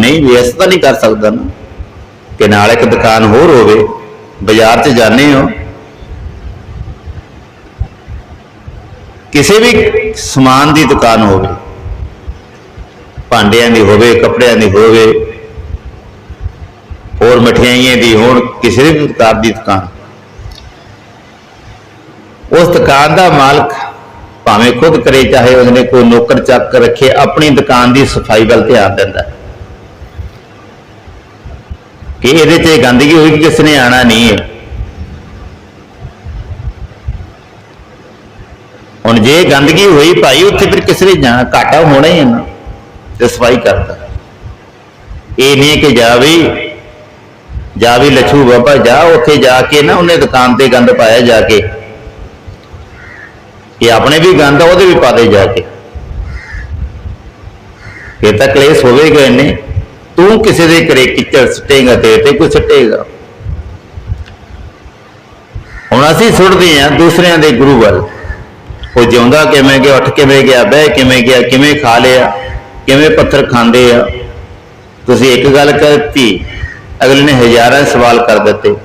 ਨਹੀਂ ਵੀ ਤਾਂ ਨਹੀਂ ਕਰ ਸਕਦਾ ਨਾ। ਕਿ ਨਾਲ ਇੱਕ ਦੁਕਾਨ ਹੋਰ ਹੋਵੇ, ਬਾਜ਼ਾਰ 'ਚ ਜਾਂਦੇ ਹੋ। ਕਿਸੇ ਵੀ ਸਮਾਨ ਦੀ ਦੁਕਾਨ ਹੋਵੇ, ਭਾਂਡਿਆਂ ਦੀ ਹੋਵੇ, ਕੱਪੜਿਆਂ ਦੀ ਹੋਵੇ, ਹੋਰ ਮਠਿਆਈਆਂ ਦੀ ਹੋਣ ਕਿਸੇ ਵੀ ਪ੍ਰਕਾਰ ਦੀ ਦੁਕਾਨ। ਉਸ ਦੁਕਾਨ ਦਾ ਮਾਲਕ ਭਾਵੇਂ ਖੁਦ ਕਰੇ, ਚਾਹੇ ਉਹਨੇ ਕੋਈ ਨੌਕਰ ਚੱਕ ਰੱਖੇ, ਆਪਣੀ ਦੁਕਾਨ ਦੀ ਸਫ਼ਾਈ ਵੱਲ ਧਿਆਨ ਦਿੰਦਾ ਹੈ। ਕਿ ਇਹਦੇ 'ਚ ਗੰਦਗੀ ਹੋਈ ਕਿ ਕਿਸ ਨੇ ਆਣਾ ਨਹੀਂ ਹੈ। ਹੁਣ ਜੇ ਗੰਦਗੀ ਹੋਈ ਭਾਈ, ਉੱਥੇ ਫਿਰ ਕਿਸ ਨੇ ਜਾਣਾ? ਘਾਟਾ ਹੋਣਾ ਹੀ ਹੈ ਨਾ। ਤੇ ਸਫ਼ਾਈ ਕਰਦਾ ਇਹ ਨਹੀਂ ਕਿ ਜਾ ਵੀ ਜਾ ਵੀ ਲਛੂ ਬਾਬਾ, ਜਾ ਉੱਥੇ ਜਾ ਕੇ ਨਾ ਉਹਨੇ ਦੁਕਾਨ ਤੇ ਗੰਦ ਪਾਇਆ ਜਾ ਕੇ। ਇਹ ਆਪਣੇ ਵੀ ਗੰਦ ਆ, ਉਹਦੇ ਵੀ ਪਾ ਦੇ ਜਾ ਕੇ। ਇਹ ਤਾਂ ਕਲੇਸ਼ ਹੋਵੇਗਾ ਇਹਨੇ। ਤੂੰ ਕਿਸੇ ਦੇ ਘਰੇ ਕਿਚੜ ਸਟੇਗਾ ਤੇ ਤੇ ਕੋਈ ਸਟੇਗਾ। ਹੁਣ ਅਸੀਂ ਸੁਣਦੇ ਆ ਦੂਸਰਿਆਂ ਦੇ ਗੁਰੂ ਵੱਲ। ਉਹ ਜਿਉਂਦਾ ਕਿਵੇਂ ਗਿਆ, ਉੱਠ ਕਿਵੇਂ ਗਿਆ, ਬਹਿ ਕਿਵੇਂ ਗਿਆ, ਕਿਵੇਂ ਖਾ ਲਿਆ, ਕਿਵੇਂ ਪੱਥਰ ਖਾਂਦੇ ਆ। ਤੁਸੀਂ ਇੱਕ ਗੱਲ ਕਰਤੀ, ਅਗਲੇ ਨੇ ਹਜ਼ਾਰਾਂ ਸਵਾਲ ਕਰ ਦਿੱਤੇ।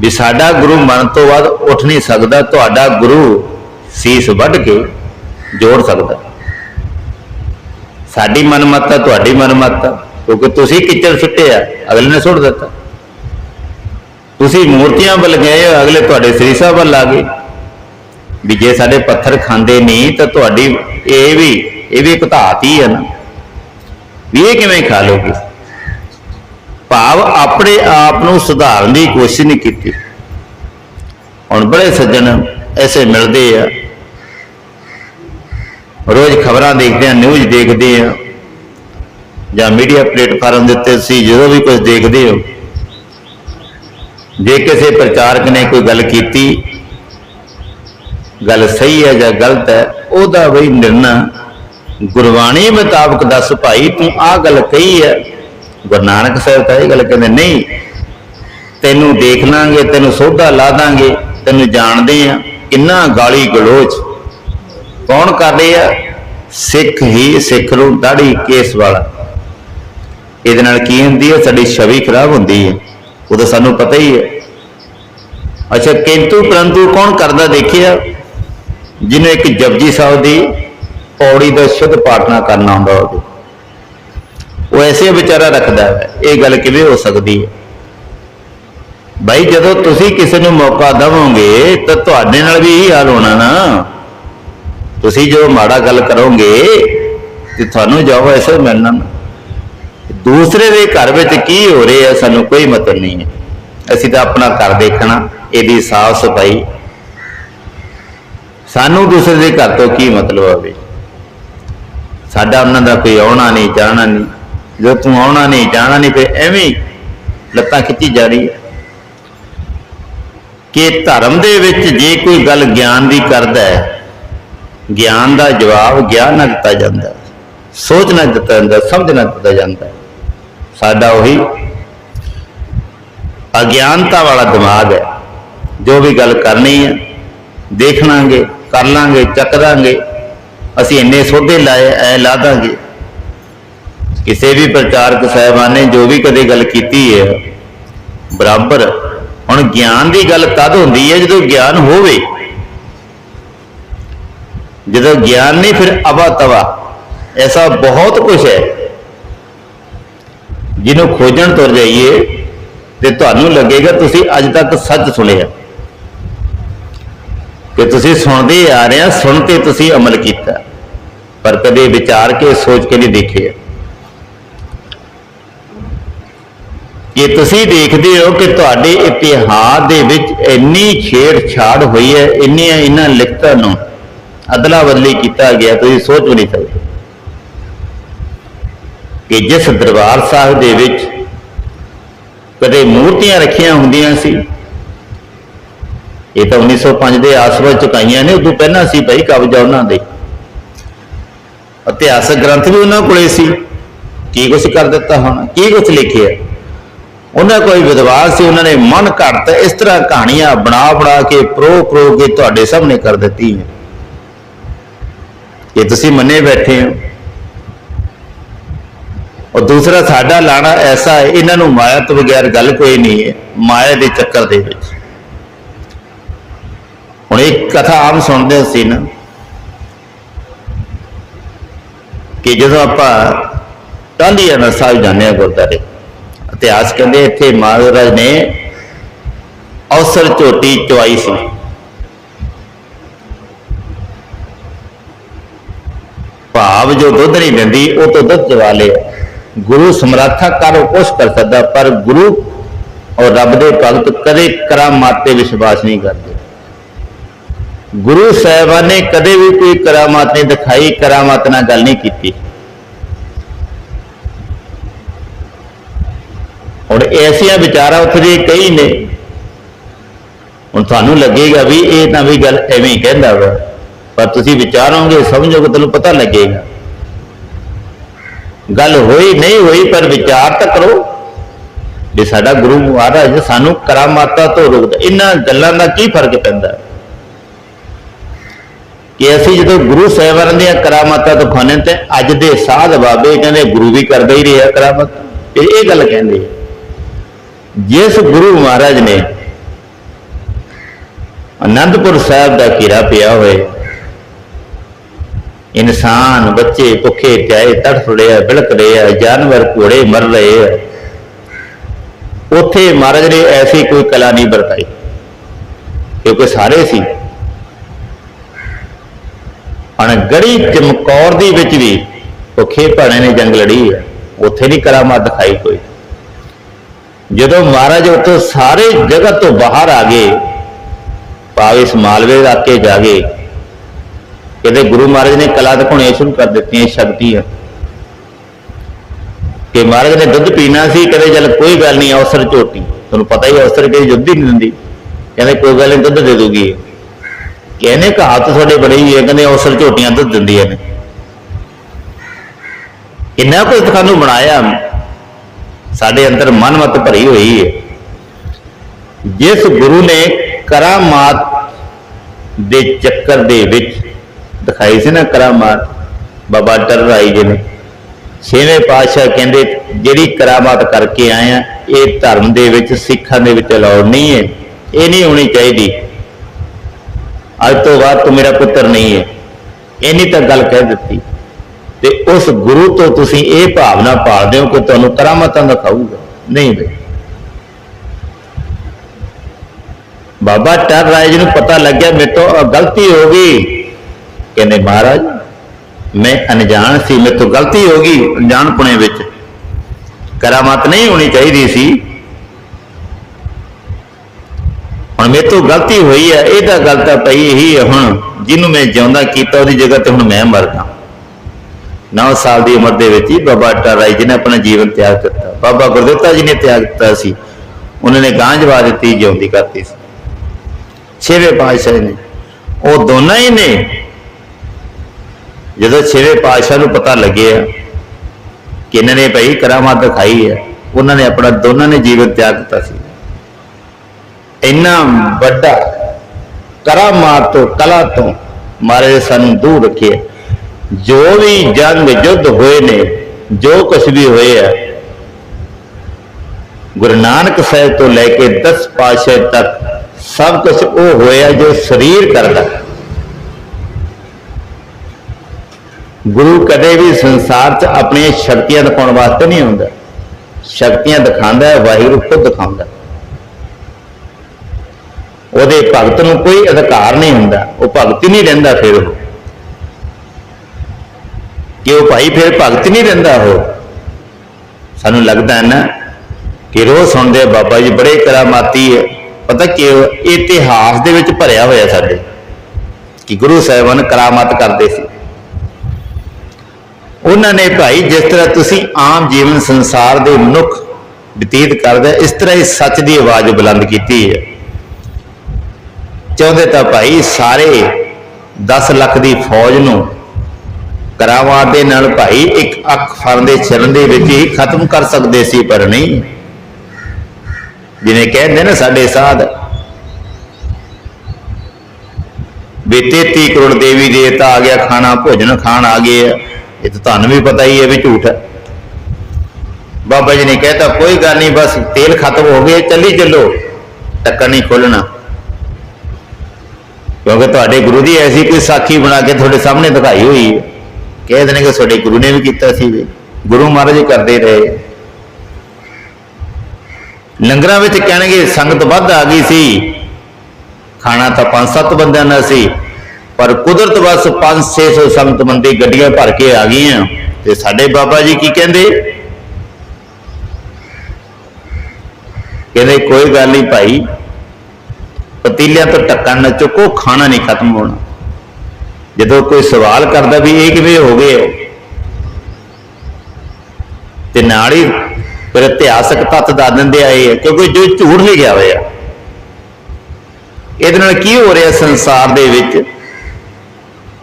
ਵੀ ਸਾਡਾ ਗੁਰੂ ਮਰਨ ਤੋਂ ਬਾਅਦ ਉੱਠ ਨਹੀਂ ਸਕਦਾ, ਤੁਹਾਡਾ ਗੁਰੂ ਸੀਸ ਵੱਢ ਕੇ ਜੋੜ ਸਕਦਾ। ਸਾਡੀ ਮਨਮਤ ਆ ਤੁਹਾਡੀ ਮਨਮਤ ਆ ਕਿਉਂਕਿ ਤੁਸੀਂ ਕਿਚੜ ਸੁੱਟਿਆ ਅਗਲੇ ਨੇ ਸੁੱਟ ਦਿੱਤਾ। ਤੁਸੀਂ ਮੂਰਤੀਆਂ ਵੱਲ ਗਏ ਹੋ, ਅਗਲੇ ਤੁਹਾਡੇ ਸ੍ਰੀ ਸਾਹਿਬ ਵੱਲ ਆ ਗਏ। ਵੀ ਜੇ ਸਾਡੇ ਪੱਥਰ ਖਾਂਦੇ ਨਹੀਂ ਤਾਂ ਤੁਹਾਡੀ ਇਹ ਵੀ ਇਹ ਵੀ ਇੱਕ ਧਾਤ ਹੀ ਹੈ ਨਾ। ਵੀ ਇਹ ਕਿਵੇਂ ਖਾ ਲੋਗੇ? ਭਾਵ ਆਪਣੇ ਆਪ ਨੂੰ ਸੁਧਾਰਨ ਦੀ ਕੋਸ਼ਿਸ਼ ਨਹੀਂ ਕੀਤੀ। ਹੁਣ ਬੜੇ ਸੱਜਣ ਐਸੇ ਮਿਲਦੇ ਆ ਰੋਜ਼ ਖਬਰਾਂ ਦੇਖਦੇ ਆ ਨਿਊਜ਼ ਦੇਖਦੇ ਆ ਜਾਂ ਮੀਡੀਆ ਪਲੇਟਫਾਰਮ ਦੇ ਉੱਤੇ ਤੁਸੀਂ ਜਦੋਂ ਵੀ ਕੁਝ ਦੇਖਦੇ ਹੋ, ਜੇ ਕਿਸੇ ਪ੍ਰਚਾਰਕ ਨੇ ਕੋਈ ਗੱਲ ਕੀਤੀ, ਗੱਲ ਸਹੀ ਹੈ ਜਾਂ ਗਲਤ ਹੈ, ਉਹਦਾ ਵੀ ਨਿਰਣਾ ਗੁਰਬਾਣੀ ਮੁਤਾਬਕ ਦੱਸ ਭਾਈ ਤੂੰ ਆਹ ਗੱਲ ਕਹੀ ਹੈ। ਗੁਰੂ ਨਾਨਕ ਸਾਹਿਬ ਤਾਂ ਇਹ ਗੱਲ ਕਹਿੰਦੇ, ਨਹੀਂ, ਤੈਨੂੰ ਦੇਖ ਲਾਂਗੇ, ਤੈਨੂੰ ਸੋਧਾ ਲਾ ਦਾਂਗੇ, ਤੈਨੂੰ ਜਾਣਦੇ ਆ ਕਿੰਨਾ ਗਾਲੀ ਗਲੋਚ ਕੌਣ ਕਰਦੇ ਆ? ਸਿੱਖ ਹੀ ਸਿੱਖ ਨੂੰ ਦਾੜੀ ਕੇਸ ਵਾਲਾ। ਇਹਦੇ ਨਾਲ ਕੀ ਹੁੰਦੀ ਹੈ ਸਾਡੀ ਛਵੀ ਖਰਾਬ ਹੁੰਦੀ ਹੈ ਉਹ ਤਾਂ ਸਾਨੂੰ ਪਤਾ ਹੀ ਹੈ ਅੱਛਾ, ਕਿੰਤੂ ਪਰੰਤੂ ਕੌਣ ਕਰਦਾ ਦੇਖਿਆ? ਜਿਹਨੂੰ ਇੱਕ ਜਪਜੀ ਸਾਹਿਬ ਦੀ ਪੌੜੀ ਦਾ ਸ਼ੁੱਧ ਪਾਠਨਾ ਕਰਨਾ ਹੁੰਦਾ ਹੋਵੇ ਉਹ ਐਸੇ ਵਿਚਾਰਾ ਰੱਖਦਾ ਹੈ। ਇਹ ਗੱਲ ਕਿਵੇਂ ਹੋ ਸਕਦੀ ਹੈ ਭਾਈ ਜਦੋਂ ਤੁਸੀਂ ਕਿਸੇ ਨੂੰ ਮੌਕਾ ਦਵੋਗੇ, ਤਾਂ ਤੁਹਾਡੇ ਨਾਲ ਵੀ ਇਹੀ ਹਾਲ ਹੋਣਾ ਨਾ। ਤੁਸੀਂ ਜੋ ਮਾੜਾ ਗੱਲ ਕਰੋਗੇ ਤੇ ਤੁਹਾਨੂੰ ਜਾਓ ਐਸੇ ਮਿਲਣਾ। ਦੂਸਰੇ ਦੇ ਘਰ ਵਿੱਚ ਕੀ ਹੋ ਰਿਹਾ ਸਾਨੂੰ ਕੋਈ ਮਤਲਬ ਨਹੀਂ ਹੈ। ਅਸੀਂ ਤਾਂ ਆਪਣਾ ਘਰ ਦੇਖਣਾ, ਇਹਦੀ ਸਾਫ਼ ਸਫ਼ਾਈ। ਸਾਨੂੰ ਦੂਸਰੇ ਦੇ ਘਰ ਤੋਂ ਕੀ ਮਤਲਬ ਆਵੇ? ਸਾਡਾ ਉਹਨਾਂ ਦਾ ਕੋਈ ਆਉਣਾ ਨਹੀਂ, ਜਾਣਾ ਨਹੀਂ। ਜਦੋਂ ਤੂੰ ਆਉਣਾ ਨਹੀਂ, ਜਾਣਾ ਨਹੀਂ, ਫਿਰ ਐਵੇਂ ਲੱਤਾਂ ਖਿੱਚੀ ਜਾ ਰਹੀ ਹੈ। ਕਿ ਧਰਮ ਦੇ ਵਿੱਚ ਜੇ ਕੋਈ ਗੱਲ ਗਿਆਨ ਦੀ ਕਰਦਾ ਹੈ ਗਿਆਨ ਦਾ ਜਵਾਬ ਗਿਆਨ ਨਾਲ ਦਿੱਤਾ ਜਾਂਦਾ ਹੈ। ਸੋਚ ਨਾਲ ਦਿੱਤਾ ਜਾਂਦਾ, ਸਮਝ ਨਾਲ ਦਿੱਤਾ ਜਾਂਦਾ ਸਾਡਾ ਉਹੀ ਅਗਿਆਨਤਾ ਵਾਲਾ ਦਿਮਾਗ ਹੈ। ਜੋ ਵੀ ਗੱਲ ਕਰਨੀ ਹੈ, ਦੇਖ ਲਾਂਗੇ, ਕਰ ਲਾਂਗੇ, ਚੱਕ ਦਾਂਗੇ, ਅਸੀਂ ਇੰਨੇ ਸੋਧੇ ਲਾਏ, ਐ ਲਾ ਦਾਂਗੇ। ਕਿਸੇ ਵੀ ਪ੍ਰਚਾਰਕ ਸਾਹਿਬਾਨ ਨੇ ਜੋ ਵੀ ਕਦੇ ਗੱਲ ਕੀਤੀ ਹੈ, ਬਰਾਬਰ। ਹੁਣ ਗਿਆਨ ਦੀ ਗੱਲ ਤਦ ਹੁੰਦੀ ਹੈ ਜਦੋਂ ਗਿਆਨ ਹੋਵੇ। ਜਦੋਂ ਗਿਆਨ ਨਹੀਂ, ਫਿਰ ਅਵਾ ਤਵਾ। ਐਸਾ ਬਹੁਤ ਕੁਝ ਹੈ। ਜਿਹਨੂੰ ਖੋਜਣ ਤੁਰ ਜਾਈਏ, ਤੇ ਤੁਹਾਨੂੰ ਲੱਗੇਗਾ ਤੁਸੀਂ ਅੱਜ ਤੱਕ ਸੱਚ ਸੁਣਿਆ। ਕਿ ਤੁਸੀਂ ਸੁਣਦੇ ਆ ਰਹੇ ਆ, ਸੁਣ ਤੇ ਤੁਸੀਂ ਅਮਲ ਕੀਤਾ। ਪਰ ਕਦੇ ਵਿਚਾਰ ਕੇ, ਸੋਚ ਕੇ ਨਹੀਂ ਦੇਖਿਆ। ਇਹ ਤੁਸੀਂ ਦੇਖਦੇ ਹੋ ਕਿ ਤੁਹਾਡੇ ਇਤਿਹਾਸ ਦੇ ਵਿੱਚ ਇੰਨੀ ਛੇੜਛਾੜ ਹੋਈ ਹੈ, ਇੰਨੀਆਂ ਇਹਨਾਂ ਲਿਖਤਾਂ ਨੂੰ। ਅਦਲਾ ਬਦਲੀ ਕੀਤਾ ਗਿਆ, ਤੁਸੀਂ ਸੋਚ ਵੀ ਨਹੀਂ ਸਕਦੇ। ਕਿ ਜਿਸ ਦਰਬਾਰ ਸਾਹਿਬ ਦੇ ਵਿੱਚ ਕਦੇ ਮੂਰਤੀਆਂ ਰੱਖੀਆਂ ਹੁੰਦੀਆਂ ਸੀ, ਇਹ ਤਾਂ 1905 ਦੇ ਆਸ-ਪਾਸ ਚੁਕਾਈਆਂ ਨੇ, ਉਦੋਂ ਪਹਿਲਾਂ ਸੀ ਭਾਈ ਕਬਜ਼ਾ ਉਹਨਾਂ ਦੇ। ਇਤਿਹਾਸਕ ਗ੍ਰੰਥ ਵੀ ਉਹਨਾਂ ਕੋਲੇ ਸੀ, ਕੀ ਕੁਛ ਕਰ ਦਿੱਤਾ ਹੋਣਾ, ਕੀ ਕੁਛ ਲਿਖਿਆ। ਉਹਨਾਂ ਕੋਈ ਵਿਦਵਾਨ ਸੀ, ਉਹਨਾਂ ਨੇ ਮਨ ਘੜਤ ਇਸ ਤਰ੍ਹਾਂ ਕਹਾਣੀਆਂ ਬਣਾ ਬਣਾ ਕੇ ਪ੍ਰੋ ਪ੍ਰੋ ਕੇ ਤੁਹਾਡੇ ਸਾਹਮਣੇ ਕਰ ਦਿੱਤੀ ਹੈ ਇਹ ਤੁਸੀਂ ਮੰਨੇ ਬੈਠੇ ਹੋ। ਔਰ ਦੂਸਰਾ, ਸਾਡਾ ਲਾਣਾ ਐਸਾ ਹੈ, ਇਹਨਾਂ ਨੂੰ ਮਾਇਆ ਤੋਂ ਬਗੈਰ ਗੱਲ ਕੋਈ ਨਹੀਂ ਹੈ, ਮਾਇਆ ਦੇ ਚੱਕਰ ਦੇ ਵਿੱਚ। ਹੁਣ ਇੱਕ ਕਥਾ ਆਮ ਸੁਣਦੇ ਸੀ ਨਾ, ਕਿ ਜਦੋਂ ਆਪਾਂ ਟਾਂਦੀ ਨਾਲ ਸਾਹਿਬ ਜਾਂਦੇ ਆ ਗੁਰਦਾਰੇ ਇਤਿਹਾਸ ਕਹਿੰਦੇ ਇੱਥੇ ਮਹਾਰਾਜ ਨੇ ਔਸਰ ਝੋਟੀ ਚਵਾਈ ਸੀ। ਭਾਵ ਜੋ ਦੁੱਧ ਨਹੀਂ ਦਿੰਦੀ, ਉਹ ਤੋਂ ਦੁੱਧ ਚਵਾ ਲਿਆ ਗੁਰੂ ਸਮਰੱਥਾ ਕਰ ਉਹ ਕੁਛ ਕਰ ਸਕਦਾ, ਪਰ ਗੁਰੂ ਔਰ ਰੱਬ ਦੇ ਭਗਤ ਕਦੇ ਕਰਾਮਾਤ ਤੇ ਵਿਸ਼ਵਾਸ ਨਹੀਂ ਕਰਦੇ। ਗੁਰੂ ਸਾਹਿਬਾਨ ਨੇ ਕਦੇ ਵੀ ਕੋਈ ਕਰਾਮਾਤ ਨਹੀਂ ਦਿਖਾਈ, ਕਰਾਮਾਤ ਨਾਲ ਗੱਲ ਨਹੀਂ ਕੀਤੀ। ਹੁਣ ਐਸੀਆਂ ਵਿਚਾਰਾਂ ਉੱਥੇ ਦੇ ਕਈ ਨੇ। ਹੁਣ ਤੁਹਾਨੂੰ ਲੱਗੇਗਾ ਵੀ ਇਹ ਤਾਂ ਵੀ ਗੱਲ ਐਵੇਂ ਹੀ ਕਹਿੰਦਾ ਵਾ। ਪਰ ਤੁਸੀਂ ਵਿਚਾਰੋਗੇ ਸਮਝੋਗੇ, ਤੁਹਾਨੂੰ ਪਤਾ ਲੱਗੇਗਾ। ਗੱਲ ਹੋਈ ਨਹੀਂ ਹੋਈ, ਪਰ ਵਿਚਾਰ ਤਾਂ ਕਰੋ। ਵੀ ਸਾਡਾ ਗੁਰੂ ਮਹਾਰਾਜ ਸਾਨੂੰ ਕਰਾਮਾਤਾਂ ਤੋਂ ਰੋਕਦਾ, ਇਹਨਾਂ ਗੱਲਾਂ ਦਾ ਕੀ ਫ਼ਰਕ ਪੈਂਦਾ? ਕਿ ਅਸੀਂ ਜਦੋਂ ਗੁਰੂ ਸਾਹਿਬਾਨ ਦੀਆਂ ਕਰਾਮਾਤਾਂ ਦਿਖਾਉਂਦੇ ਤੇ ਅੱਜ ਦੇ ਸਾਧ ਬਾਬੇ ਕਹਿੰਦੇ ਗੁਰੂ ਵੀ ਕਰਦਾ ਹੀ ਰਿਹਾ ਕਰਾਮਤ। ਤੇ ਇਹ ਗੱਲ ਕਹਿੰਦੇ ਜਿਸ ਗੁਰੂ ਮਹਾਰਾਜ ਨੇ ਅਨੰਦਪੁਰ ਸਾਹਿਬ ਦਾ ਘੇਰਾ ਪਿਆ ਹੋਏ ਇਨਸਾਨ ਬੱਚੇ ਭੁੱਖੇ ਪਿਆਏ, ਤੜਫ ਰਹੇ ਆ ਬਿਲਕ ਰਹੇ ਆ ਜਾਨਵਰ ਘੋੜੇ ਮਰ ਰਹੇ ਆ। ਉੱਥੇ ਮਹਾਰਾਜ ਨੇ ਐਸੀ ਕੋਈ ਕਲਾ ਨਹੀਂ ਵਰਤਾਈ, ਕਿਉਂਕਿ ਸਾਰੇ ਸੀ। ਅਣਗੜੀ ਚਮਕੌਰ ਦੀ ਵਿੱਚ ਵੀ ਭੁੱਖੇ ਭਾਣੇ ਨੇ ਜੰਗ ਲੜੀ ਹੈ ਉੱਥੇ ਨਹੀਂ ਕਰਾਮਾਤ ਦਿਖਾਈ ਕੋਈ। ਜਦੋਂ ਮਹਾਰਾਜ ਉੱਥੋਂ ਸਾਰੇ ਜਗਤ ਤੋਂ ਬਾਹਰ ਆ ਗਏ, ਭਾਵੇਂ ਇਸ ਮਾਲਵੇ ਇਲਾਕੇ ਜਾ ਗਏ ਕਹਿੰਦੇ ਗੁਰੂ ਮਹਾਰਾਜ ਨੇ ਕਲਾ ਦਿਖਾਉਣੀ ਸ਼ੁਰੂ ਕਰ ਦਿੱਤੀਆਂ ਸ਼ਕਤੀਆਂ ਕਿ ਮਹਾਰਾਜ ਨੇ ਦੁੱਧ ਪੀਣਾ ਸੀ ਕਦੇ ਚੱਲ ਕੋਈ ਗੱਲ ਨਹੀਂ, ਅਵਸਰ ਝੋਟੀ। ਤੁਹਾਨੂੰ ਪਤਾ ਹੀ ਅਵਸਰ ਕਿ ਦੁੱਧ ਹੀ ਨਹੀਂ ਦਿੰਦੀ। ਕਹਿੰਦੇ ਕੋਈ ਗੱਲ ਨਹੀਂ, ਦੁੱਧ ਦੇ ਦੂਗੀ ਕਹਿੰਦੇ ਕਹਾਵਤ ਤੁਹਾਡੇ ਬੜੀ ਹੀ ਹੈ, ਕਹਿੰਦੇ ਅਵਸਰ ਝੋਟੀਆਂ ਦੁੱਧ ਦਿੰਦੀਆਂ ਨੇ ਇੰਨਾ ਕੁਝ ਤੁਹਾਨੂੰ ਬਣਾਇਆ। ਸਾਡੇ ਅੰਦਰ ਮਨਮਤ ਭਰੀ ਹੋਈ ਹੈ। ਜਿਸ ਗੁਰੂ ਨੇ ਕਰਾਮਾਤ ਦੇ ਚੱਕਰ ਦੇ ਵਿੱਚ ਦਿਖਾਈ ਸੀ ਨਾ ਕਰਾਮਾਤ, ਬਾਬਾ ਟਰ ਰਾਈ ਜੀ ਨੇ। ਛੇਵੇਂ ਪਾਤਸ਼ਾਹ ਕਹਿੰਦੇ, ਜਿਹੜੀ ਕਰਾਮਾਤ ਕਰਕੇ ਆਏ ਆ, ਇਹ ਧਰਮ ਦੇ ਵਿੱਚ, ਸਿੱਖਾਂ ਦੇ ਵਿੱਚ ਅਲਾਉਡ ਨਹੀਂ ਹੈ। ਇਹ ਨਹੀਂ ਹੋਣੀ ਚਾਹੀਦੀ। ਅੱਜ ਤੋਂ ਬਾਅਦ ਤੂੰ ਮੇਰਾ ਪੁੱਤਰ ਨਹੀਂ ਹੈ। ਇੰਨੀ ਤਾਂ ਗੱਲ ਕਹਿ ਦਿੱਤੀ। ਤੇ ਉਸ ਗੁਰੂ ਤੋਂ ਤੁਸੀਂ ਇਹ ਭਾਵਨਾ ਪਾਲਦੇ ਹੋ ਕਿ ਤੁਹਾਨੂੰ ਕਰਾਮਾਤਾਂ ਦਿਖਾਊਗਾ। ਨਹੀਂ ਬਈ। ਬਾਬਾ ਟਰ ਰਾਏ ਜੀ ਨੂੰ ਪਤਾ ਲੱਗਿਆ, ਮੇਰੇ ਤੋਂ ਗਲਤੀ ਹੋ ਗਈ। ਕਹਿੰਦੇ, ਮਹਾਰਾਜ, ਮੈਂ ਅਣਜਾਣ ਸੀ, ਮੇਰੇ ਤੋਂ ਗਲਤੀ ਹੋ ਗਈ ਅਣਜਾਣਪੁਣੇ ਵਿੱਚ। ਕਰਾਮਾਤ ਨਹੀਂ ਹੋਣੀ ਚਾਹੀਦੀ ਸੀ। ਹੁਣ ਮੇਰੇ ਤੋਂ ਗਲਤੀ ਹੋਈ ਹੈ ਇਹ ਤਾਂ ਤਾਂ ਪਈ ਹੀ ਹੁਣ, ਜਿਹਨੂੰ ਮੈਂ ਜਿਉਂਦਾ ਕੀਤਾ ਉਹਦੀ ਜਗ੍ਹਾ ਤੇ ਹੁਣ ਮੈਂ ਮਰ ਗਿਆ। 9 ਸਾਲ ਦੀ ਉਮਰ ਦੇ ਵਿੱਚ ਹੀ ਬਾਬਾ ਟਰ ਰਾਏ ਜੀ ਨੇ ਆਪਣਾ ਜੀਵਨ ਤਿਆਗ ਦਿੱਤਾ ਬਾਬਾ ਗੁਰਦਿੱਤਾ ਜੀ ਨੇ ਤਿਆਗ ਦਿੱਤਾ ਸੀ। ਉਹਨਾਂ ਨੇ ਗਾਂ ਜਵਾ ਦਿੱਤੀ, ਜਿਉਂਦੀ ਕਰਤੀ ਸੀ। ਛੇਵੇਂ ਪਾਤਸ਼ਾਹ ਨੇ। ਉਹ ਦੋਨਾਂ ਹੀ ਨੇ ਜਦੋਂ ਛੇਵੇਂ ਪਾਤਸ਼ਾਹ ਨੂੰ ਪਤਾ ਲੱਗਿਆ ਕਿ ਇਹਨਾਂ ਨੇ ਭਈ ਕਰਾਮਾਤ ਦਿਖਾਈ ਹੈ ਉਹਨਾਂ ਨੇ ਆਪਣਾ ਦੋਨਾਂ ਨੇ ਜੀਵਨ ਤਿਆਗ ਦਿੱਤਾ ਸੀ। ਇੰਨਾ ਵੱਡਾ ਕਰਾਮਾਤ ਤੋਂ, ਕਲਾ ਤੋਂ ਮਾਰੇ ਸਾਨੂੰ ਦੂਰ ਰੱਖਿਆ ਜੋ ਵੀ ਜੰਗ ਯੁੱਧ ਹੋਏ ਨੇ, ਜੋ ਕੁਝ ਵੀ ਹੋਏ ਆ, ਗੁਰੂ ਨਾਨਕ ਸਾਹਿਬ ਤੋਂ ਲੈ ਕੇ 10 ਪਾਤਸ਼ਾਹ ਤੱਕ ਸਭ ਕੁਝ ਉਹ ਹੋਇਆ ਜੋ ਸਰੀਰ ਕਰਦਾ। ਗੁਰੂ ਕਦੇ ਵੀ ਸੰਸਾਰ 'ਚ ਆਪਣੀਆਂ ਸ਼ਕਤੀਆਂ ਦਿਖਾਉਣ ਵਾਸਤੇ ਨਹੀਂ ਹੁੰਦਾ ਸ਼ਕਤੀਆਂ ਦਿਖਾਉਂਦਾ ਹੈ, ਵਾਹਿਗੁਰੂ ਖੁਦ ਦਿਖਾਉਂਦਾ ਉਹਦੇ ਭਗਤ ਨੂੰ ਕੋਈ ਅਧਿਕਾਰ ਨਹੀਂ ਹੁੰਦਾ, ਉਹ ਭਗਤ ਨਹੀਂ ਰਹਿੰਦਾ ਫਿਰ ਉਹ। ਕਿ ਉਹ ਭਾਈ, ਫਿਰ ਭਗਤ ਨਹੀਂ ਰਹਿੰਦਾ ਉਹ? ਸਾਨੂੰ ਲੱਗਦਾ ਨਾ ਕਿ ਰੋਜ਼ ਸੁਣਦੇ ਬਾਬਾ ਜੀ ਬੜੇ ਕਰਾਮਾਤੀ ਹੈ। ਪਤਾ ਕਿ ਇਤਿਹਾਸ ਦੇ ਵਿੱਚ ਭਰਿਆ ਹੋਇਆ ਸਾਡੇ। ਕਿ ਗੁਰੂ ਸਾਹਿਬਾਨ ਕਰਾਮਾਤ ਕਰਦੇ ਸੀ। ਉਹਨਾਂ ਨੇ ਭਾਈ, ਜਿਸ ਤਰ੍ਹਾਂ ਤੁਸੀਂ ਆਮ ਜੀਵਨ ਸੰਸਾਰ ਦੇ ਮਨੁੱਖ ਬਤੀਤ ਕਰਦਾ, ਇਸ ਤਰ੍ਹਾਂ ਹੀ ਸੱਚ ਦੀ ਆਵਾਜ਼ ਬੁਲੰਦ ਕੀਤੀ ਹੈ। ਚਾਹੁੰਦੇ ਤਾਂ ਭਾਈ, ਸਾਰੇ 10 ਲੱਖ ਦੀ ਫੌਜ ਨੂੰ ਕਰਾਮਾਤ ਦੇ ਨਾਲ ਭਾਈ, ਇੱਕ ਅੱਖ ਫੜਨ ਦੇ ਚਰਨ ਦੇ ਵਿੱਚ ਹੀ ਖਤਮ ਕਰ ਸਕਦੇ ਸੀ, ਪਰ ਨਹੀਂ। ਜਿਵੇਂ ਕਹਿੰਦੇ ਨੇ ਸਾਡੇ ਸਾਧ, ਵੀ 33 ਕਰੋੜ ਦੇਵੀ ਦੇਵਤਾ ਆ ਗਿਆ, ਖਾਣਾ ਭੋਜਨ ਖਾਣ ਆ ਗਏ ਇਹ ਤਾਂ ਤੁਹਾਨੂੰ ਵੀ ਪਤਾ ਹੀ ਹੈ ਵੀ ਝੂਠ ਹੈ। ਬਾਬਾ ਜੀ ਨੇ ਕਹਿਤਾ, ਕੋਈ ਗੱਲ ਨਹੀਂ, ਬਸ ਤੇਲ ਖਤਮ ਹੋ ਗਿਆ ਚੱਲੀ ਚੱਲੋ। ਟੱਕਰ ਨਹੀਂ ਖੋਲਣਾ ਕਿਉਂਕਿ ਤੁਹਾਡੇ ਗੁਰੂ ਦੀ ਐਸੀ ਕੋਈ ਸਾਖੀ ਬਣਾ ਕੇ ਤੁਹਾਡੇ ਸਾਹਮਣੇ ਦਿਖਾਈ ਹੋਈ ਹੈ। ਕਹਿ ਦੇਣਗੇ, ਤੁਹਾਡੇ ਗੁਰੂ ਨੇ ਵੀ ਕੀਤਾ ਸੀ ਵੀ। ਗੁਰੂ ਮਹਾਰਾਜ ਕਰਦੇ ਰਹੇ। ਲੰਗਰਾਂ ਵਿੱਚ ਕਹਿਣਗੇ, ਸੰਗਤ ਵੱਧ ਆ ਗਈ ਸੀ। ਖਾਣਾ ਤਾਂ ਪੰਜ ਸੱਤ ਬੰਦਿਆਂ ਦਾ ਸੀ। ਪਰ ਕੁਦਰਤ ਵਸ 5-600 ਸੰਗਤ ਬੰਦੇ ਗੱਡੀਆਂ ਭਰ ਕੇ ਆ ਗਈਆਂ। ਤੇ ਸਾਡੇ ਬਾਬਾ ਜੀ ਕੀ ਕਹਿੰਦੇ? ਕਹਿੰਦੇ, ਕੋਈ ਗੱਲ ਨਹੀਂ ਭਾਈ, ਪਤੀਲਿਆਂ ਤੋਂ ਢੱਕਣ ਨਾ ਚੁੱਕੋ, ਖਾਣਾ ਨਹੀਂ ਖਤਮ ਹੋਣਾ। ਜਦੋਂ ਕੋਈ ਸਵਾਲ ਕਰਦਾ ਵੀ ਇਹ ਕਿਵੇਂ ਹੋ ਗਏ ਤੇ ਨਾਲ ਹੀ ਫਿਰ ਇਤਿਹਾਸਕ ਤੱਤ ਦੱਸ ਦਿੰਦੇ ਆਏ ਆ ਕਿਉਂਕਿ ਜੋ ਝੂਠ ਨਹੀਂ ਗਿਆ ਹੋਇਆ। ਇਹਦੇ ਨਾਲ ਕੀ ਹੋ ਰਿਹਾ ਸੰਸਾਰ ਦੇ ਵਿੱਚ?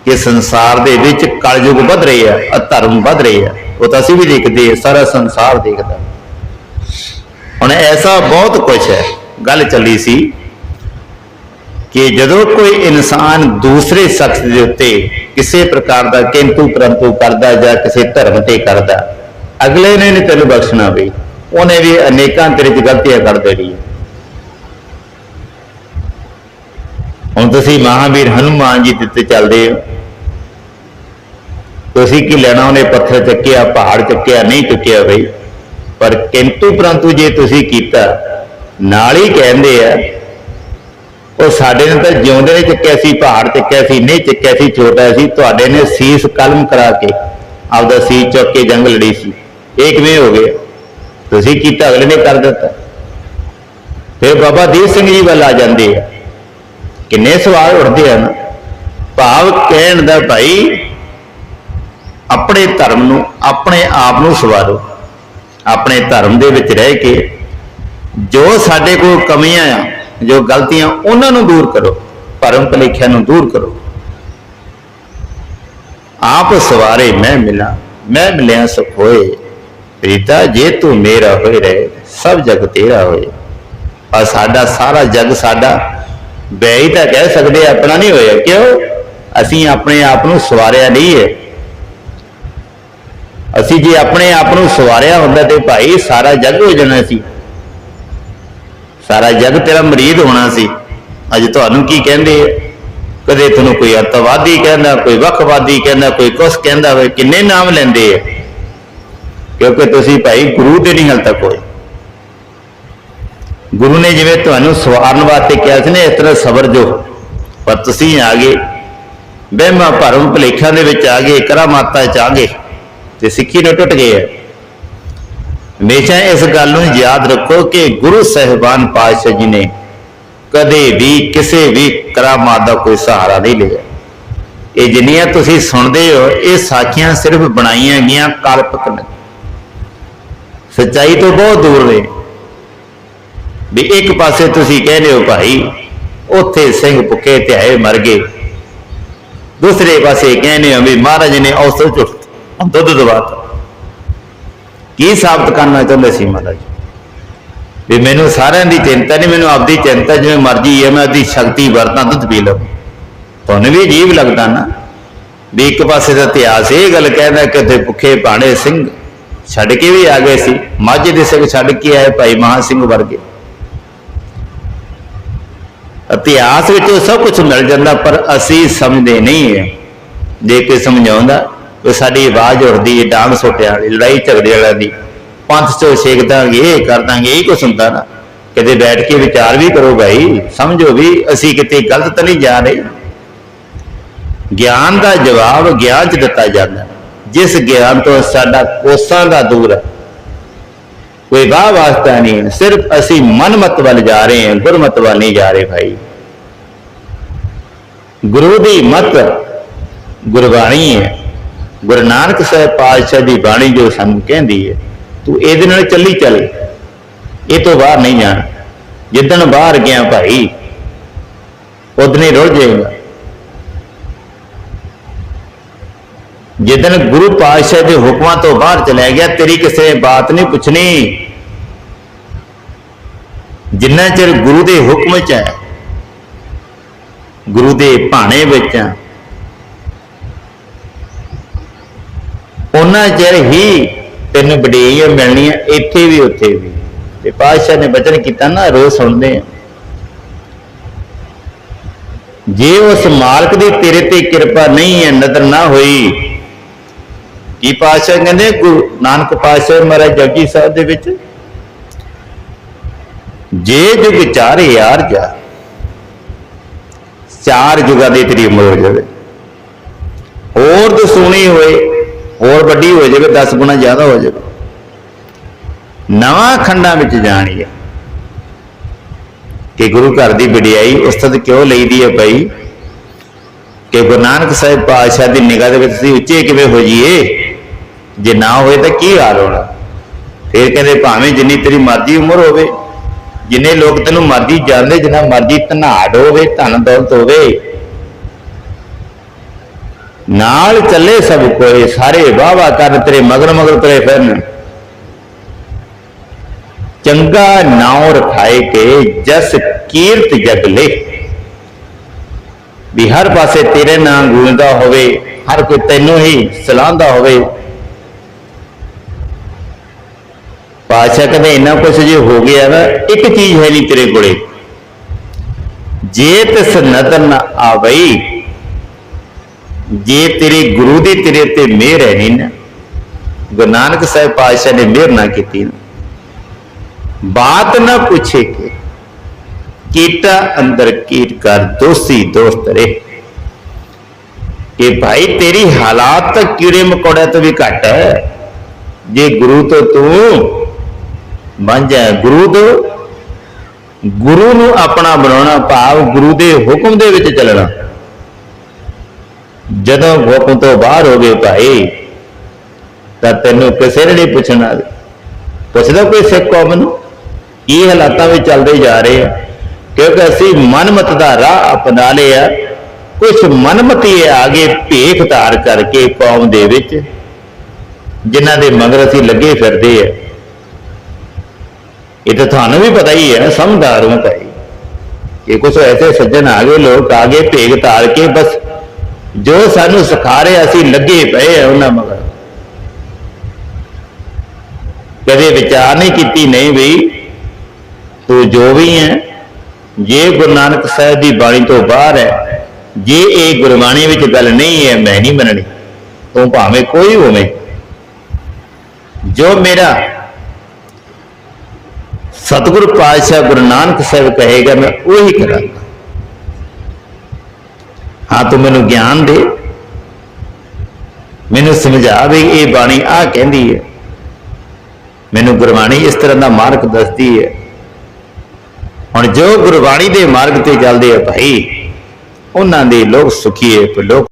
ਕਿ ਸੰਸਾਰ ਦੇ ਵਿੱਚ ਕਲਯੁਗ ਵੱਧ ਰਹੇ ਆ ਅਧਰਮ ਵੱਧ ਰਹੇ ਆ। ਉਹ ਤਾਂ ਅਸੀਂ ਵੀ ਦੇਖਦੇ ਆ, ਸਾਰਾ ਸੰਸਾਰ ਦੇਖਦਾ। ਹੁਣ ਐਸਾ ਬਹੁਤ ਕੁਝ ਹੈ। ਗੱਲ ਚੱਲੀ ਸੀ ਕਿ ਜਦੋਂ ਕੋਈ ਇਨਸਾਨ ਦੂਸਰੇ ਸ਼ਖਸ ਦੇ ਉੱਤੇ ਕਿਸੇ ਪ੍ਰਕਾਰ ਦਾ ਕਿੰਤੂ ਪਰੰਤੂ ਕਰਦਾ ਜਾਂ ਕਿਸੇ ਧਰਮ ਤੇ ਕਰਦਾ, ਅਗਲੇ ਨੇ ਨਹੀਂ ਤੈਨੂੰ ਬਖਸ਼ਣਾ ਵੀ ਉਹਨੇ ਵੀ ਅਨੇਕਾਂ ਤੇਰੇ ਚ ਗਲਤੀਆਂ ਕਰ ਦੇਣੀ ਹੁਣ ਤੁਸੀਂ ਮਹਾਵੀਰ ਹਨੂਮਾਨ ਜੀ ਦਿੱਤੇ ਚੱਲਦੇ ਹੋ। ਤੁਸੀਂ ਕੀ ਲੈਣਾ, ਉਹਨੇ ਪੱਥਰ ਚੱਕਿਆ, ਪਹਾੜ ਚੱਕਿਆ, ਨਹੀਂ ਚੁੱਕਿਆ ਬਈ। ਪਰ ਕਿੰਤੂ ਪਰੰਤੂ ਜੇ ਤੁਸੀਂ ਕੀਤਾ, ਨਾਲ ਹੀ ਕਹਿੰਦੇ ਆ, ਉਹ ਸਾਡੇ ਨੇ ਤਾਂ ਜਿਉਂਦੇ ਨੇ ਚੱਕਿਆ ਸੀ, ਪਹਾੜ ਚੱਕਿਆ ਸੀ, ਨਹੀਂ ਚੱਕਿਆ ਸੀ, ਛੋਟਾ ਸੀ, ਤੁਹਾਡੇ ਨੇ ਸੀਸ ਕਲਮ ਕਰਾ ਕੇ ਆਪਦਾ ਸੀਸ ਚੁੱਕ ਕੇ ਜੰਗ ਲੜੀ ਸੀ। ਇਹ ਕਿਵੇਂ ਹੋ ਗਿਆ? ਤੁਸੀਂ ਕੀਤਾ, ਅਗਲੇ ਨੇ ਕਰ ਦਿੱਤਾ। ਫਿਰ ਬਾਬਾ ਦੀਪ ਸਿੰਘ ਜੀ ਵੱਲ ਆ ਜਾਂਦੇ ਆ। ਕਿੰਨੇ ਸਵਾਲ ਉੱਠਦੇ ਹਨ? ਭਾਵ ਕਹਿਣ ਦਾ ਭਾਈ, ਆਪਣੇ ਧਰਮ ਨੂੰ, ਆਪਣੇ ਆਪ ਨੂੰ ਸਵਾਰੋ। ਆਪਣੇ ਧਰਮ ਦੇ ਵਿੱਚ ਰਹਿ ਕੇ ਜੋ ਸਾਡੇ ਕੋਲ ਕਮੀਆਂ ਆ, ਜੋ ਗਲਤੀਆਂ, ਉਹਨਾਂ ਨੂੰ ਦੂਰ ਕਰੋ। ਭਰਮ ਭਲੇਖਿਆਂ ਨੂੰ ਦੂਰ ਕਰੋ। ਆਪ ਸਵਾਰੇ ਮੈਂ ਮਿਲਾਂ, ਮੈਂ ਮਿਲਿਆ ਸੁਖ ਹੋਏ। ਪ੍ਰੀਤਾ, ਜੇ ਤੂੰ ਮੇਰਾ ਹੋਏ ਰਹੇ, ਸਭ ਜਗ ਤੇਰਾ ਹੋਏ। ਆ ਸਾਡਾ ਸਾਰਾ ਜਗ ਸਾਡਾ ਬੈ ਹੀ ਤਾਂ ਕਹਿ ਸਕਦੇ ਆਪਣਾ ਨਹੀਂ ਹੋਇਆ। ਕਿਉਂ? ਅਸੀਂ ਆਪਣੇ ਆਪ ਨੂੰ ਸਵਾਰਿਆ ਨਹੀਂ ਹੈ। ਅਸੀਂ ਜੇ ਆਪਣੇ ਆਪ ਨੂੰ ਸਵਾਰਿਆ ਹੁੰਦਾ ਤੇ ਭਾਈ ਸਾਰਾ ਜੱਗ ਹੋ ਜਾਣਾ ਸੀ। ਸਾਰਾ ਜੱਗ ਤੇਰਾ ਮਰੀਦ ਹੋਣਾ ਸੀ। ਅੱਜ ਤੁਹਾਨੂੰ ਕੀ ਕਹਿੰਦੇ ਆ? ਕਦੇ ਤੁਹਾਨੂੰ ਕੋਈ ਅਤਵਾਦੀ ਕਹਿੰਦਾ, ਕੋਈ ਵੱਖਵਾਦੀ ਕਹਿੰਦਾ, ਕੋਈ ਕੁਛ ਕਹਿੰਦਾ ਵੇ ਕਿੰਨੇ ਨਾਮ ਲੈਂਦੇ ਆ? ਕਿਉਂਕਿ ਤੁਸੀਂ ਭਾਈ ਗੁਰੂ ਦੇ ਨਹੀਂ ਹਲ ਤੱਕ ਹੋਏ। ਗੁਰੂ ਨੇ ਜਿਵੇਂ ਤੁਹਾਨੂੰ ਸਵਾਰਨ ਵਾਸਤੇ ਕਿਹਾ ਸੀ ਨਾ, ਇਸ ਤਰ੍ਹਾਂ ਸਬਰ ਜੋ। ਪਰ ਤੁਸੀਂ ਆ ਗਏ। ਵਹਿਮਾਂ ਭਰਮ ਭਲੇਖਾਂ ਦੇ ਵਿੱਚ ਆ ਗਏ ਕਰਾਮਾਤਾਂ ਚ ਆ ਗਏ ਤੇ ਸਿੱਖੀ ਨੂੰ ਟੁੱਟ ਗਏ ਆ। ਹਮੇਸ਼ਾ ਇਸ ਗੱਲ ਨੂੰ ਯਾਦ ਰੱਖੋ ਕਿ ਗੁਰੂ ਸਾਹਿਬਾਨ ਪਾਤਸ਼ਾਹ ਜੀ ਨੇ ਕਦੇ ਵੀ, ਕਿਸੇ ਵੀ ਕਰਾਮਾਤ ਦਾ ਕੋਈ ਸਹਾਰਾ ਨਹੀਂ ਲਿਆ। ਇਹ ਜਿੰਨੀਆਂ ਤੁਸੀਂ ਸੁਣਦੇ ਹੋ, ਇਹ ਸਾਖੀਆਂ ਸਿਰਫ ਬਣਾਈਆਂ ਗਈਆਂ, ਕਲਪਕ ਨੇ ਸੱਚਾਈ ਤੋਂ ਬਹੁਤ ਦੂਰ ਨੇ। ਵੀ ਇੱਕ ਪਾਸੇ ਤੁਸੀਂ ਕਹਿੰਦੇ ਹੋ ਭਾਈ, ਉੱਥੇ ਸਿੰਘ ਭੁੱਖੇ ਧਿਆਏ ਮਰ ਗਏ। ਦੂਸਰੇ ਪਾਸੇ ਕਹਿੰਦੇ ਹੋ ਵੀ ਮਹਾਰਾਜ ਨੇ ਔਸਤ ਚੁੱਕ ਦੁੱਧ ਦਵਾਤਾ। ਕੀ ਸਾਬਤ ਕਰਨਾ ਚਾਹੁੰਦੇ ਸੀ ਮਹਾਰਾਜ? ਵੀ ਮੈਨੂੰ ਸਾਰਿਆਂ ਦੀ ਚਿੰਤਾ ਨਹੀਂ, ਮੈਨੂੰ ਆਪਦੀ ਚਿੰਤਾ ਜਿਵੇਂ ਮਰਜ਼ੀ ਹੈ, ਮੈਂ ਆਪਦੀ ਸ਼ਕਤੀ ਵਰਤਾਂ, ਦੁੱਧ ਪੀ ਲਵਾਂ। ਤੁਹਾਨੂੰ ਵੀ ਅਜੀਬ ਲੱਗਦਾ ਨਾ? ਵੀ ਇੱਕ ਪਾਸੇ ਦਾ ਇਤਿਹਾਸ ਇਹ ਗੱਲ ਕਹਿੰਦਾ ਕਿ ਤੇ ਭੁੱਖੇ ਭਾਣੇ ਸਿੰਘ ਛੱਡ ਕੇ ਵੀ ਆ ਗਏ ਸੀ, ਮਾਝੇ ਦੇ ਸਿੰਘ ਛੱਡ ਕੇ ਆਏ, ਭਾਈ ਮਹਾ ਸਿੰਘ ਵਰਗੇ। ਇਤਿਹਾਸ ਵਿੱਚ ਉਹ ਸਭ ਕੁਝ ਮਿਲ ਜਾਂਦਾ, ਪਰ ਅਸੀਂ ਸਮਝਦੇ ਨਹੀਂ ਹੈ ਜੇ ਕੋਈ ਸਮਝਾਉਂਦਾ ਉਹ ਸਾਡੀ ਆਵਾਜ਼ ਉੱਠਦੀ ਹੈ ਡਾਂਗ ਸੋਟਿਆਂ ਵਾਲੀ, ਲੜਾਈ ਝਗੜੇ ਵਾਲਿਆਂ ਦੀ, ਪੰਥ ਚੋਂ ਛੇਕ ਦਾਂਗੇ, ਇਹ ਕਰ ਦਾਂਗੇ, ਇਹ ਕੁਛ ਹੁੰਦਾ ਨਾ। ਕਿਤੇ ਬੈਠ ਕੇ ਵਿਚਾਰ ਵੀ ਕਰੋ ਭਾਈ, ਸਮਝੋ ਵੀ ਅਸੀਂ ਕਿਤੇ ਗਲਤ ਤਾਂ ਨਹੀਂ ਜਾ ਰਹੇ। ਗਿਆਨ ਦਾ ਜਵਾਬ ਗਿਆਨ ਚ ਦਿੱਤਾ ਜਾਂਦਾ। ਜਿਸ ਗਿਆਨ ਤੋਂ ਸਾਡਾ ਕੋਸਾਂ ਦਾ ਦੂਰ ਹੈ ਕੋਈ ਵਾਹ ਵਾਸਤਾ ਨਹੀਂ। ਸਿਰਫ ਅਸੀਂ ਮਨਮਤ ਵੱਲ ਜਾ ਰਹੇ ਹਾਂ, ਗੁਰਮਤ ਵੱਲ ਨਹੀਂ ਜਾ ਰਹੇ ਭਾਈ। ਗੁਰੂ ਦੀ ਮਤ ਗੁਰਬਾਣੀ ਹੈ। ਗੁਰੂ ਨਾਨਕ ਸਾਹਿਬ ਪਾਤਸ਼ਾਹ ਦੀ ਬਾਣੀ ਜੋ ਸਾਨੂੰ ਕਹਿੰਦੀ ਹੈ, ਤੂੰ ਇਹਦੇ ਨਾਲ ਚੱਲੀ ਚੱਲ। ਇਹ ਤੋਂ ਬਾਹਰ ਨਹੀਂ ਜਾਣਾ। ਜਿੱਦਣ ਬਾਹਰ ਗਿਆ ਭਾਈ ਉਦਨੇ ਰੁੜ ਜਾਏਗਾ ਜਿੱਦਣ ਗੁਰੂ ਪਾਤਸ਼ਾਹ ਦੇ ਹੁਕਮਾਂ ਤੋਂ ਬਾਹਰ ਚਲਾ ਗਿਆ, ਤੇਰੀ ਕਿਸੇ ਬਾਤ ਨਹੀਂ ਪੁੱਛਣੀ। ਜਿੰਨਾ ਚਿਰ ਗੁਰੂ ਦੇ ਹੁਕਮ ਚ ਹੈ, ਗੁਰੂ ਦੇ ਭਾਣੇ ਵਿੱਚ ਆ ਉਹਨਾਂ ਚਿਰ ਹੀ ਤੈਨੂੰ ਵਡਿਆਈਆਂ ਮਿਲਣੀਆਂ ਇੱਥੇ ਵੀ, ਉੱਥੇ ਵੀ। ਤੇ ਪਾਤਸ਼ਾਹ ਨੇ ਬਚਨ ਕੀਤਾ ਨਾ, ਰੋਜ਼ ਸੁਣਦੇ ਆ। ਜੇ ਉਸ ਮਾਲਕ ਦੀ ਤੇਰੇ ਤੇ ਕਿਰਪਾ ਨਹੀਂ ਹੈ, ਨਦਰ ਨਾ ਹੋਈ ਕੀ ਪਾਤਸ਼ਾਹ ਕਹਿੰਦੇ ਗੁਰੂ ਨਾਨਕ ਪਾਤਸ਼ਾਹ ਮਹਾਰਾਜ ਜਪਜੀ ਸਾਹਿਬ ਦੇ ਵਿੱਚ? ਜੇ ਜੁਗ ਚਾਰੇ ਯਾਰ ਜਾ, ਚਾਰ ਜੁਗਾਂ ਦੀ ਤੇਰੀ ਉਮਰ ਹੋ ਜਾਵੇ। ਹੋਰ ਤੋਂ ਸੁਣੀ ਹੋਏ ਹੋਰ ਵੱਡੀ ਹੋ ਜਾਵੇ 10 ਗੁਣਾ ਜ਼ਿਆਦਾ ਹੋ ਜਾਵੇ। ਨਵਾਂ ਖੰਡਾਂ ਵਿੱਚ ਜਾਣੀ ਹੈ ਕਿ ਗੁਰੂ ਘਰ ਦੀ ਵਡਿਆਈ ਉਸਤਤ ਕਿਉਂ ਲਈਦੀ ਹੈ ਭਾਈ ਕਿ ਗੁਰੂ ਨਾਨਕ ਸਾਹਿਬ ਪਾਤਸ਼ਾਹ ਦੀ ਨਿਗਾਹ ਦੇ ਵਿੱਚ ਅਸੀਂ ਉੱਚੇ ਕਿਵੇਂ ਹੋ ਜਾਈਏ? ਜੇ ਨਾ ਹੋਏ ਤਾਂ ਕੀ ਹਾਲ ਹੋਣਾ? ਫਿਰ ਕਹਿੰਦੇ ਭਾਵੇਂ ਜਿੰਨੀ ਤੇਰੀ ਮਰਜ਼ੀ ਉਮਰ ਹੋਵੇ, ਜਿੰਨੇ ਲੋਕ ਤੈਨੂੰ ਮਰਜ਼ੀ ਜਾਣਦੇ, ਜਿੰਨਾ ਮਰਜ਼ੀ ਧਨਾੜ ਹੋਵੇ, ਧਨ ਦੌਲਤ ਹੋਵੇ, ਨਾਲ ਚੱਲੇ ਸਭ ਕੋਈ ਸਾਰੇ ਵਾਵਾ ਕਰਨ ਤੇਰੇ ਮਗਰ ਮਗਰ ਤੁਰੇ ਫਿਰਨ। ਚੰਗਾ ਨਾਉ ਰਖਾਏ ਕੇ ਜਸ ਕੀਰਤ ਜਗ ਲੈ। ਵੀ ਹਰ ਪਾਸੇ ਤੇਰੇ ਨਾਂ ਗੂੰਜਦਾ ਹੋਵੇ, ਹਰ ਕੋਈ ਤੈਨੂੰ ਹੀ ਸਲਾਹਦਾ ਹੋਵੇ ਪਾਤਸ਼ਾਹ ਕਹਿੰਦੇ ਇੰਨਾ ਕੁਛ ਜੇ ਹੋ ਗਿਆ ਨਾ, ਇੱਕ ਚੀਜ਼ ਹੈ ਨਹੀਂ ਤੇਰੇ ਕੋਲੇ। ਜੇ ਤਿਸ ਨਦਰ ਨਾ ਆਵਈ, ਜੇ ਤੇਰੇ ਗੁਰੂ ਦੀ ਤੇਰੇ ਤੇ ਮਿਹਰ ਹੈ ਨਹੀਂ ਨਾ, ਗੁਰੂ ਨਾਨਕ ਸਾਹਿਬ ਪਾਤਸ਼ਾਹ ਨੇ ਮਿਹਰ ਨਾ ਕੀਤੀ ਨਾ। ਬਾਤ ਨਾ ਪੁੱਛੇ ਕਿ ਕੀਟਾ ਅੰਦਰ ਕੀਟ ਕਰ ਦੋਸੀ ਦੋਸਤ ਰੇ ਕਿ ਭਾਈ ਤੇਰੀ ਹਾਲਾਤ ਤਾਂ ਕੀੜੇ ਮਕੌੜਿਆਂ ਤੋਂ ਵੀ ਘੱਟ ਹੈ। ਜੇ ਗੁਰੂ ਤੋਂ ਤੂੰ ਬਣ ਗੁਰੂ ਤੋਂ, ਗੁਰੂ ਨੂੰ ਆਪਣਾ ਬਣਾਉਣਾ ਭਾਵ ਗੁਰੂ ਦੇ ਹੁਕਮ ਦੇ ਵਿੱਚ ਚੱਲਣਾ। ਜਦੋਂ ਹੁਕਮ ਤੋਂ ਬਾਹਰ ਹੋ ਗਏ ਭਾਈ, ਤਾਂ ਤੈਨੂੰ ਕਿਸੇ ਨੇ ਨਹੀਂ ਪੁੱਛਣਾ ਪੁੱਛਦਾ ਕੋਈ ਸਿੱਖ ਕੌਮ ਨੂੰ? ਕੀ ਹਾਲਾਤਾਂ ਵਿੱਚ ਚੱਲਦੇ ਜਾ ਰਹੇ ਆ, ਕਿਉਂਕਿ ਅਸੀਂ ਮਨਮਤ ਦਾ ਰਾਹ ਅਪਣਾ ਲਿਆ। ਕੁਝ ਮਨਮਤੀ ਆ ਗਏ ਭੇਖ ਧਾਰ ਕਰਕੇ ਕੌਮ ਦੇ ਵਿੱਚ, ਜਿਨ੍ਹਾਂ ਦੇ ਮਗਰ ਅਸੀਂ ਲੱਗੇ ਫਿਰਦੇ ਆ। ਇਹ ਤਾਂ ਤੁਹਾਨੂੰ ਵੀ ਪਤਾ ਹੀ ਹੈ ਸਮਝਦਾਰ ਹੋ ਭਾਈ। ਕਿ ਕੁਝ ਐਸੇ ਸੱਜਣ ਆ ਗਏ, ਲੋਕ ਆ ਗਏ, ਭੇਗ ਧਾਰ ਕੇ ਬਸ ਜੋ ਸਾਨੂੰ ਸਿਖਾ ਰਹੇ, ਅਸੀਂ ਲੱਗੇ ਪਏ ਆ ਉਹਨਾਂ ਮਗਰ। ਕਦੇ ਵਿਚਾਰ ਨਹੀਂ ਕੀਤੀ, ਨਹੀਂ ਵੀ ਤੂੰ ਜੋ ਵੀ ਹੈ, ਜੇ ਗੁਰੂ ਨਾਨਕ ਸਾਹਿਬ ਦੀ ਬਾਣੀ ਤੋਂ ਬਾਹਰ ਹੈ, ਜੇ ਇਹ ਗੁਰਬਾਣੀ ਵਿੱਚ ਗੱਲ ਨਹੀਂ ਹੈ, ਮੈਂ ਨਹੀਂ ਮੰਨਣੀ। ਤੂੰ ਭਾਵੇਂ ਕੋਈ ਹੋਵੇ। ਜੋ ਮੇਰਾ ਸਤਿਗੁਰ ਪਾਤਸ਼ਾਹ ਗੁਰੂ ਨਾਨਕ ਸਾਹਿਬ ਕਹੇਗਾ, ਮੈਂ ਉਹੀ ਕਰਾਂਗਾ। ਹਾਂ, ਤੂੰ ਮੈਨੂੰ ਗਿਆਨ ਦੇ। ਮੈਨੂੰ ਸਮਝਾ ਵੀ ਇਹ ਬਾਣੀ ਆ ਕਹਿੰਦੀ ਹੈ। ਮੈਨੂੰ ਗੁਰਬਾਣੀ ਇਸ ਤਰ੍ਹਾਂ ਦਾ ਮਾਰਗ ਦੱਸਦੀ ਹੈ। ਹੁਣ ਜੋ ਗੁਰਬਾਣੀ ਦੇ ਮਾਰਗ ਤੇ ਚੱਲਦੇ ਆ ਭਾਈ, ਉਹਨਾਂ ਦੇ ਲੋਕ ਸੁਖੀ ਹੈ, ਲੋਕ